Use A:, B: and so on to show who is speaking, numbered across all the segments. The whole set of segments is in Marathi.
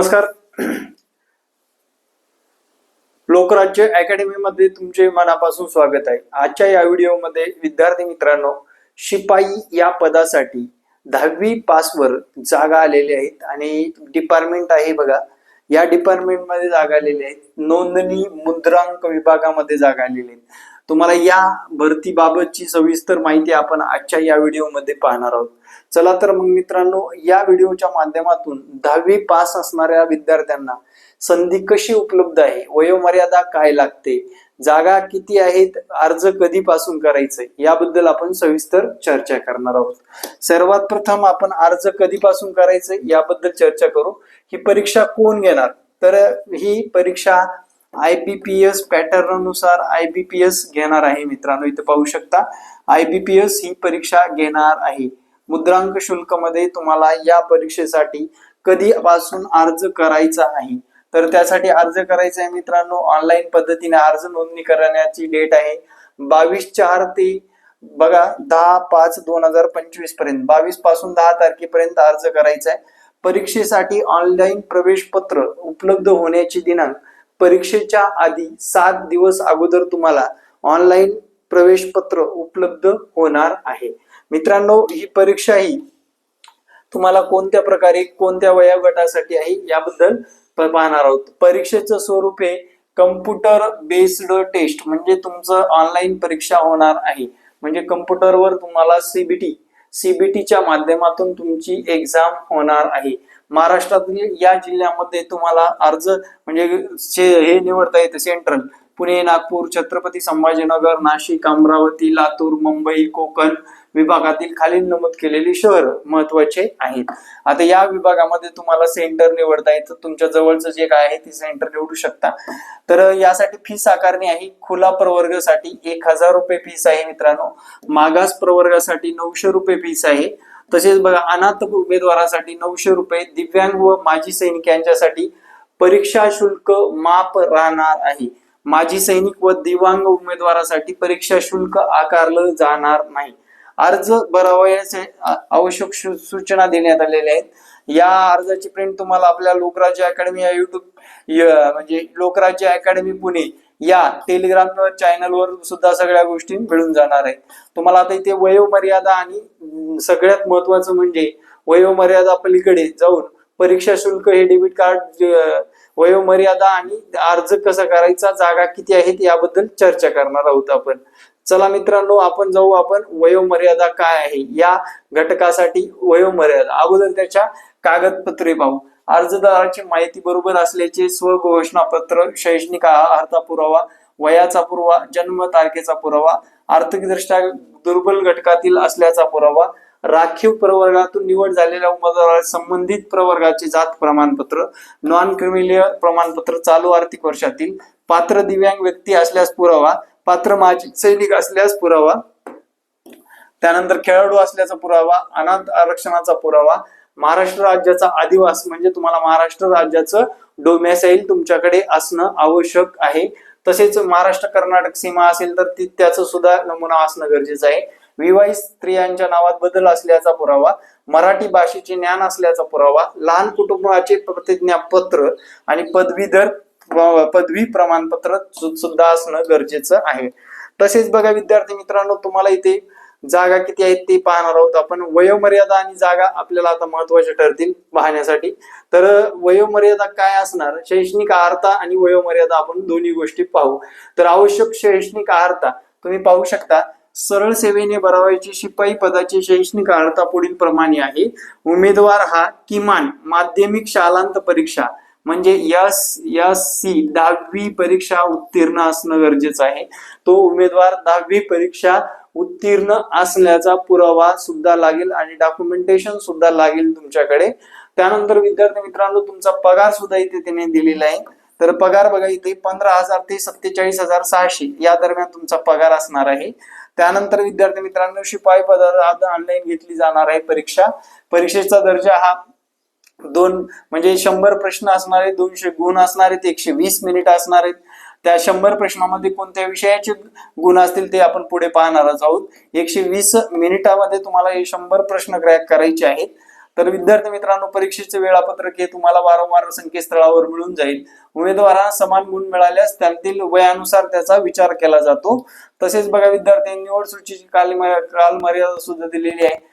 A: नमस्कार. लोकराज्य अकॅडमीमध्ये तुमचे मनापासून स्वागत आहे. आजच्या या व्हिडिओमध्ये विद्यार्थी मित्रांनो शिपाई या पदासाठी दहावी पासवर जागा आलेल्या आहेत आणि डिपार्टमेंट आहे बघा. या डिपार्टमेंटमध्ये जागा आलेल्या आहेत. नोंदणी मुद्रांक विभागामध्ये जागा आलेल्या आहेत. तुम्हाला या भरतीबाबतची सविस्तर माहिती आपण आजच्या या व्हिडिओमध्ये पाहणार आहोत. चला तर मग मित्रांनो या व्हिडिओच्या माध्यमातून दहावी पास असणाऱ्या विद्यार्थ्यांना संधी कशी उपलब्ध आहे वयोमर्यादा काय लागते जागा किती आहेत अर्ज कधीपासून करायचं याबद्दल आपण सविस्तर चर्चा करणार आहोत. सर्वात प्रथम आपण अर्ज कधीपासून करायचं याबद्दल चर्चा करू. ही परीक्षा कोण घेणार? तर ही परीक्षा आय बी पी एस पॅटर्ननुसार आय बी पी एस घेणार आहे मित्रांनो इथे पाहू शकता. आय बी पी एस ही परीक्षा घेणार आहे. मुद्रांक शुल्कमध्ये तुम्हाला या परीक्षेसाठी कधीपासून अर्ज करायचा आहे? तर त्यासाठी अर्ज करायचा आहे मित्रांनो ऑनलाईन पद्धतीने अर्ज नोंदणी करण्याची डेट आहे. बावीस चार ते बघा दहा पाच दोन हजार पंचवीसपर्यंत बावीसपासून दहा तारखेपर्यंत अर्ज करायचा आहे. परीक्षेसाठी ऑनलाईन प्रवेश पत्र उपलब्ध होण्याची दिनांक परीक्षेच्या आधी सात दिवस अगोदर तुम्हाला ऑनलाईन प्रवेश पत्र उपलब्ध होणार आहे. मित्रांनो ही परीक्षा ही तुम्हाला कोणत्या प्रकारे कोणत्या वयोगटासाठी आहे याबद्दल पाहणार आहोत. परीक्षेचं स्वरूप हे कम्प्युटर बेस्ड टेस्ट म्हणजे तुमचं ऑनलाईन परीक्षा होणार आहे. म्हणजे कम्प्युटरवर तुम्हाला सीबीटी सीबीटीच्या माध्यमातून तुमची एक्झाम होणार आहे. महाराष्ट्रातील या जिल्ह्यामध्ये तुम्हाला अर्ज म्हणजे हे निवडता येते सेंट्रल पुणे नागपूर छत्रपती संभाजीनगर नाशिक अमरावती लातूर मुंबई कोकण विभागातील खालील नमूद केलेली शहर महत्त्वाचे आहेत. आता या विभागामध्ये तुम्हाला सेंटर निवडता येतं. तुमच्या जवळचं जे काय आहे ते सेंटर निवडू शकता. तर यासाठी फीस आकारणी आहे. खुला प्रवर्गासाठी एक हजार रुपये फीस आहे मित्रांनो. मागास प्रवर्गासाठी नऊशे रुपये फीस आहे. तसेच बघा अनाथ उमेदवारासाठी नऊशे रुपये दिव्यांग व माजी सैनिक यांच्यासाठी परीक्षा शुल्क माफ राहणार आहे. माजी सैनिक व दिव्यांग उमेदवारासाठी परीक्षा शुल्क आकारलं जाणार नाही. अर्ज भरावयाचे आवश्यक सूचना देण्यात आलेल्या आहेत. या अर्जाची प्रिंट तुम्हाला आपल्या लोकराज्य अकॅडमी या युट्यूब म्हणजे लोकराज्य अकॅडमी पुणे या टेलिग्राम चॅनलवर सुद्धा सगळ्या गोष्टी मिळून जाणार आहेत. तुम्हाला आता इथे वयोमर्यादा आणि सगळ्यात महत्वाचं म्हणजे वयोमर्यादा पलीकडे जाऊन परीक्षा शुल्क हे डेबिट कार्ड वयोमर्यादा आणि अर्ज कसा करायचा जागा किती आहेत याबद्दल चर्चा करणार आहोत आपण. चला मित्रांनो आपण जाऊ आपण वयोमर्यादा काय आहे? या घटकासाठी वयोमर्यादा. अगोदर त्याच्या कागदपत्रे पाहू. अर्जदाराची माहिती बरोबर असल्याचे स्वघोषणापत्र शैक्षणिक अर्हता पुरावा वयाचा पुरावा जन्म तारखेचा पुरावा आर्थिकदृष्ट्या दुर्बल घटकातील असल्याचा पुरावा राखीव प्रवर्गातून निवड झालेल्या उमेदवाराला संबंधित प्रवर्गाचे जात प्रमाणपत्र नॉन क्रिमिलियर प्रमाणपत्र चालू आर्थिक वर्षातील पात्र दिव्यांग व्यक्ती असल्यास पुरावा पात्र माजी सैनिक असल्यास पुरावा. त्यानंतर खेळाडू असल्याचा पुरावा. अनाथ आरक्षणाचा पुरावा. महाराष्ट्र राज्याचा आदिवास म्हणजे तुम्हाला महाराष्ट्र राज्याचं डोमॅसाईल तुमच्याकडे असणं आवश्यक आहे. तसेच महाराष्ट्र कर्नाटक सीमा असेल तर ती त्याचं सुद्धा नमुना असणं गरजेचं आहे. विवाहित स्त्रियांच्या नावात बदल असल्याचा पुरावा. मराठी भाषेचे ज्ञान असल्याचा पुरावा. लहान कुटुंबाचे प्रतिज्ञापत्र आणि पदवीधर पदवी प्रमाणपत्र सुद्धा असणं गरजेचं आहे. तसेच बघा विद्यार्थी मित्रांनो तुम्हाला इथे जागा किती आहेत ते पाहणार आहोत आपण. वयोमर्यादा आणि जागा आपल्याला आता महत्त्वाच्या ठरतील पाहण्यासाठी. तर वयोमर्यादा काय असणार? शैक्षणिक आहारता आणि वयोमर्यादा आपण दोन्ही गोष्टी पाहू. तर आवश्यक शैक्षणिक आहारता तुम्ही पाहू शकता. सरळ सेवेने भरावायची शिपाई पदाची शैक्षणिक आहारता पुढील प्रमाणे आहे. उमेदवार हा किमान माध्यमिक शालांत परीक्षा म्हणजे यस यस सी दहावी परीक्षा उत्तीर्ण असणं गरजेचं आहे. तो उमेदवार दहावी परीक्षा उत्तीर्ण असल्याचा पुरावा सुद्धा लागेल आणि डॉक्युमेंटेशन सुद्धा लागेल तुमच्याकडे. त्यानंतर विद्यार्थी मित्रांनो तुमचा पगार सुद्धा इथे त्याने दिलेला आहे. तर पगार बघा इथे पंधरा हजार ते सत्तेचाळीस हजार सहाशे या दरम्यान तुमचा पगार असणार आहे. त्यानंतर विद्यार्थी मित्रांनो शिपाई पदार्थ ऑनलाईन घेतली जाणार आहे परीक्षा. परीक्षेचा दर्जा हा दोन म्हणजे शंभर प्रश्न असणारे दोनशे गुण असणार आहेत एकशे वीस मिनिट असणार आहेत. त्या शंभर प्रश्नामध्ये कोणत्या विषयाचे गुण असतील ते आपण पुढे पाहणारच आहोत. एकशे वीस मिनिटामध्ये तुम्हाला हे शंभर प्रश्न क्रॅक करायचे आहेत. तर विद्यार्थी मित्रांनो परीक्षेचे वेळापत्रक हे तुम्हाला वारंवार संकेतस्थळावर मिळून जाईल. उमेदवारांना समान गुण मिळाल्यास त्यातील वयानुसार त्याचा विचार केला जातो. तसेच बघा विद्यार्थ्यांनी निवड सूचीची काल मर्यादा सुद्धा दिलेली आहे.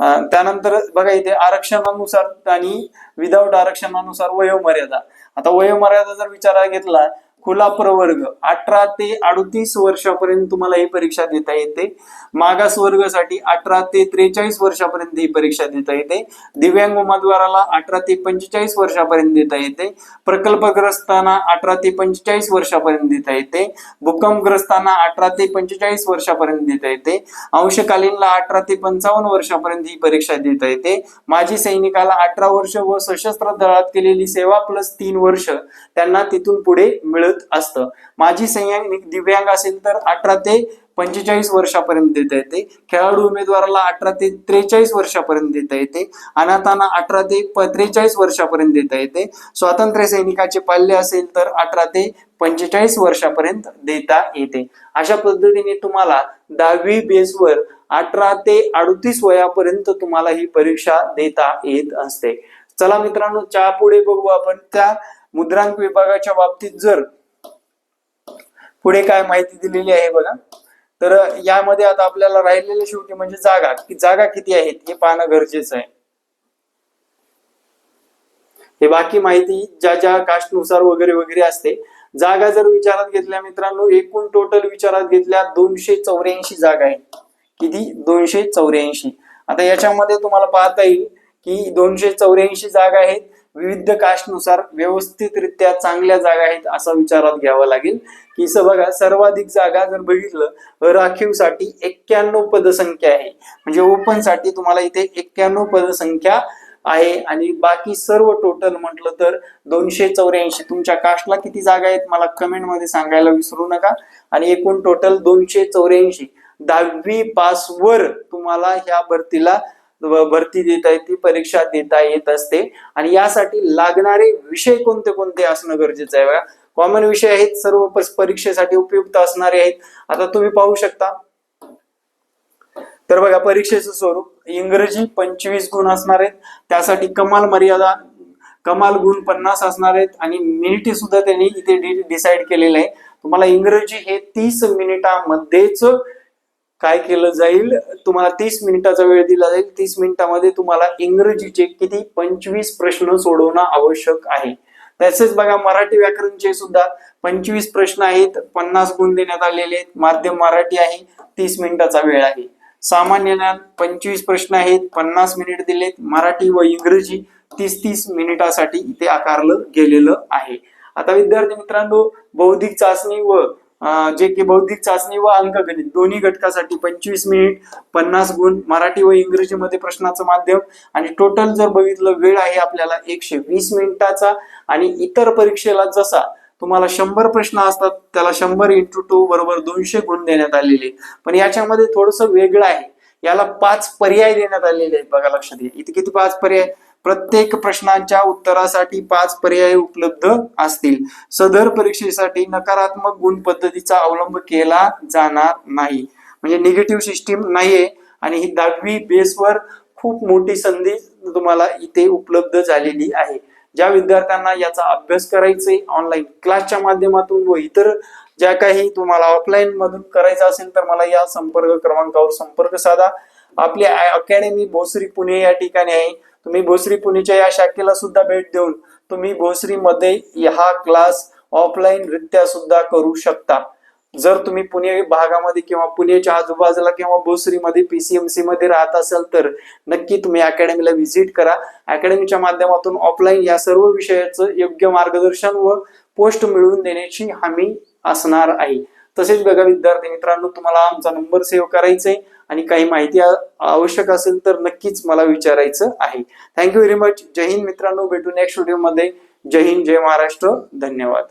A: त्यानंतर बघा इथे आरक्षणानुसार आणि विदाऊट आरक्षणानुसार वयोमर्यादा. आता वयोमर्यादा जर विचारात घेतला खुला प्रवर्ग अठरा ते अडतीस वर्षापर्यंत तुम्हाला ही परीक्षा देता येते. मागास वर्गासाठी अठरा ते त्रेचाळीस वर्षापर्यंत ही परीक्षा देता येते. दिव्यांग उमेदवाराला अठरा ते पंचेचाळीस वर्षापर्यंत देता येते. प्रकल्पग्रस्तांना अठरा ते पंचेचाळीस वर्षापर्यंत देता येते. भूकंपग्रस्तांना अठरा ते पंचेचाळीस वर्षापर्यंत देता येते. अंशकालीनला अठरा ते पंचावन्न वर्षापर्यंत ही परीक्षा देता येते. माजी सैनिकाला अठरा वर्ष व सशस्त्र दळात केलेली सेवा प्लस तीन वर्ष त्यांना तिथून पुढे मिळत असतं. माजी सैनिक दिव्यांग असेल तर अठरा ते पंचेचाळीस वर्षापर्यंत देता येते. खेळाडू उमेदवाराला अठरा ते त्रेचाळीस वर्षापर्यंत देता येते. अनाथांना अठरा ते त्रेचाळीस वर्षापर्यंत देता येते. स्वातंत्र्य सैनिकाचे पाल्य असेल तर अठरा ते पंचेचाळीस वर्षापर्यंत देता येते. अशा पद्धतीने तुम्हाला दहावी बेसवर अठरा ते अडतीस वयापर्यंत तुम्हाला ही परीक्षा देता येत असते. चला मित्रांनो चहा पुढे बघू आपण. त्या मुद्रांक विभागाच्या बाबतीत जर पुढे काय माहिती दिलेली आहे बघा. तर यामध्ये आता आपल्याला राहिलेले शेवटी म्हणजे जागा की जागा किती आहेत हे पाहणं गरजेचं आहे. हे बाकी माहिती ज्या ज्या कास्टनुसार वगैरे वगैरे असते जागा जर विचारात घेतल्या मित्रांनो एकूण टोटल विचारात घेतल्या दोनशे चौऱ्याऐंशी जागा आहेत. किती? दोनशे चौऱ्याऐंशी. आता याच्यामध्ये तुम्हाला पाहता येईल की दोनशे चौऱ्याऐंशी जागा आहेत विविध कास्टनुसार व्यवस्थितरित्या चांगल्या जागा आहेत असा विचारात घ्यावा लागेल. की स बघा सर्वाधिक जागा जर बघितलं राखीवसाठी एक्क्याण्णव पदसंख्या आहे. म्हणजे ओपनसाठी तुम्हाला इथे एक्क्याण्णव पदसंख्या आहे आणि बाकी सर्व टोटल म्हटलं तर दोनशे चौऱ्याऐंशी. तुमच्या कास्टला किती जागा आहेत मला कमेंटमध्ये सांगायला विसरू नका. आणि एकूण टोटल दोनशे चौऱ्याऐंशी. दहावी पास वर तुम्हाला ह्या भरतीला भरती देता येते परीक्षा देता येत असते. आणि यासाठी लागणारे विषय कोणते कोणते असणं गरजेचं आहे बघा. कॉमन विषय आहेत सर्व परीक्षेसाठी उपयुक्त असणारे आहेत. आता तुम्ही पाहू शकता. तर बघा परीक्षेचं स्वरूप. इंग्रजी पंचवीस गुण असणार आहेत. त्यासाठी कमाल मर्यादा कमाल गुण पन्नास असणार आहेत. आणि मिनिटे सुद्धा त्यांनी इथे डिसाईड केलेलं आहे. तुम्हाला इंग्रजी हे तीस मिनिटामध्येच काय केलं जाईल? तुम्हाला तीस मिनिटाचा वेळ दिला जाईल. तीस मिनिटामध्ये तुम्हाला इंग्रजीचे किती? पंचवीस प्रश्न सोडवणं आवश्यक आहे. तसेच बघा मराठी व्याकरणचे सुद्धा पंचवीस प्रश्न आहेत. पन्नास गुण देण्यात आलेले आहेत. माध्यम मराठी आहे. तीस मिनिटाचा वेळ आहे. सामान्य ज्ञान पंचवीस प्रश्न आहेत. पन्नास मिनिट दिलेत. मराठी व इंग्रजी तीस तीस मिनिटासाठी इथे आकारलं गेलेलं आहे. आता विद्यार्थी मित्रांनो बौद्धिक चाचणी व जे की बौद्धिक चाचणी व अंकगणित दोन्ही घटकासाठी पंचवीस मिनिट पन्नास गुण मराठी व इंग्रजीमध्ये प्रश्नाचं माध्यम आणि टोटल जर बघितलं वेळ आहे आपल्याला एकशे वीस मिनिटाचा आणि इतर परीक्षेला जसा तुम्हाला शंभर प्रश्न असतात त्याला शंभर इंटू टू बरोबर दोनशे गुण देण्यात आलेले. पण याच्यामध्ये थोडस वेगळं आहे. याला पाच पर्याय देण्यात आलेले आहेत बघा लक्षात घ्या. इथे किती पाच पर्याय? प्रत्येक प्रश्नांच्या उत्तरासाठी पाच पर्याय उपलब्ध असतील. सदर परीक्षेसाठी नकारात्मक गुण पद्धतीचा अवलंब केला जाणार नाही. म्हणजे निगेटिव्ह सिस्टीम नाहीये आणि ही दहावी बेसवर खूप मोठी संधी तुम्हाला इथे उपलब्ध झालेली आहे. ज्या विद्यार्थ्यांना याचा अभ्यास करायचा ऑनलाईन क्लासच्या माध्यमातून व इतर ज्या काही तुम्हाला ऑफलाईन मधून करायचं असेल तर मला या संपर्क क्रमांकावर संपर्क साधा. आपली अकॅडमी भोसरी पुणे या ठिकाणी आहे. तुम्ही भोसरी पुणेच्या या शाखेला सुद्धा भेट देऊन तुम्ही भोसरीमध्ये हा क्लास ऑफलाईन रित्या सुद्धा करू शकता. जर तुम्ही पुणे भागामध्ये किंवा पुणेच्या आजूबाजूला किंवा भोसरीमध्ये पीसीएमसी मध्ये राहत असाल तर नक्की तुम्ही अकॅडमीला व्हिजिट करा. अकॅडमीच्या माध्यमातून ऑफलाईन या सर्व विषयाचं योग्य मार्गदर्शन व पोस्ट मिळवून देण्याची हमी असणार आहे. तसेच बघा विद्यार्थी मित्रांनो तुम्हाला आमचा नंबर सेव्ह करायचा आहे आणि काही माहिती आवश्यक असेल तर नक्कीच मला विचारायचं आहे. Thank you very much Jai Hind मित्रांनो. भेटू नेक्स्ट व्हिडिओमध्ये जय हिंद जय महाराष्ट्र. धन्यवाद.